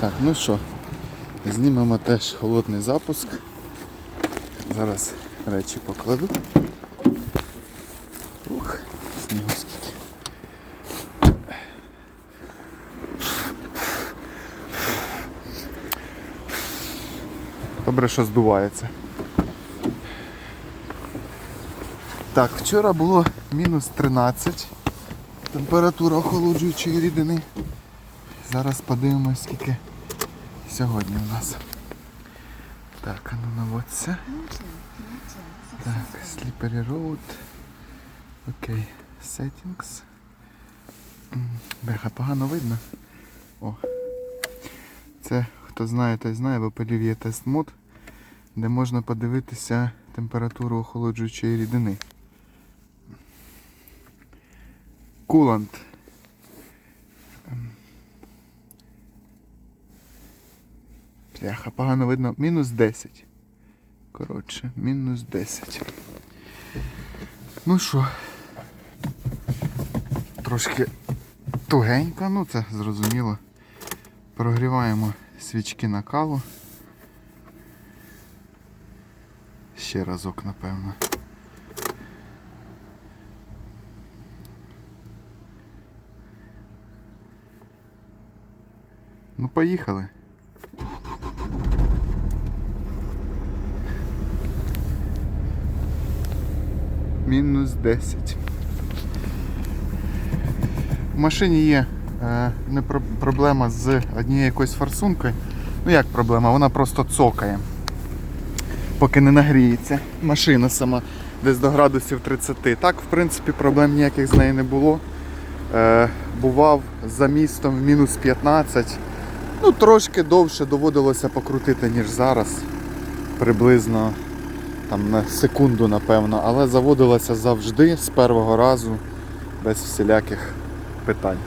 Так, ну що, знімемо теж холодний запуск. Зараз речі покладу. Ух, снігу скільки. Добре, що здувається. Так, вчора було мінус 13. Температура охолоджуючої рідини. Зараз подивимось, скільки сьогодні у нас. Так, а ну наводься. Так, Slippery Road. Окей. Settings. Бляха, погано видно. О. Це, хто знає, той знає, в Opel є тест мод, де можна подивитися температуру охолоджуючої рідини. Кулант. Бляха, погано видно. Мінус 10. Коротше, мінус 10. Ну що, трошки тугенько, ну це зрозуміло. Прогріваємо свічки на каву. Ще разок, напевно. Ну, поїхали. Мінус 10. В машині є е, не про- проблема з однією якоюсь форсункою. Ну як проблема? Вона просто цокає. Поки не нагріється. Машина сама десь до градусів 30. Так, в принципі, проблем ніяких з нею не було. Е, бував за містом в мінус 15. Ну, трошки довше доводилося покрутити, ніж зараз. Приблизно там на секунду, напевно, але заводилася завжди з першого разу без всіляких питань.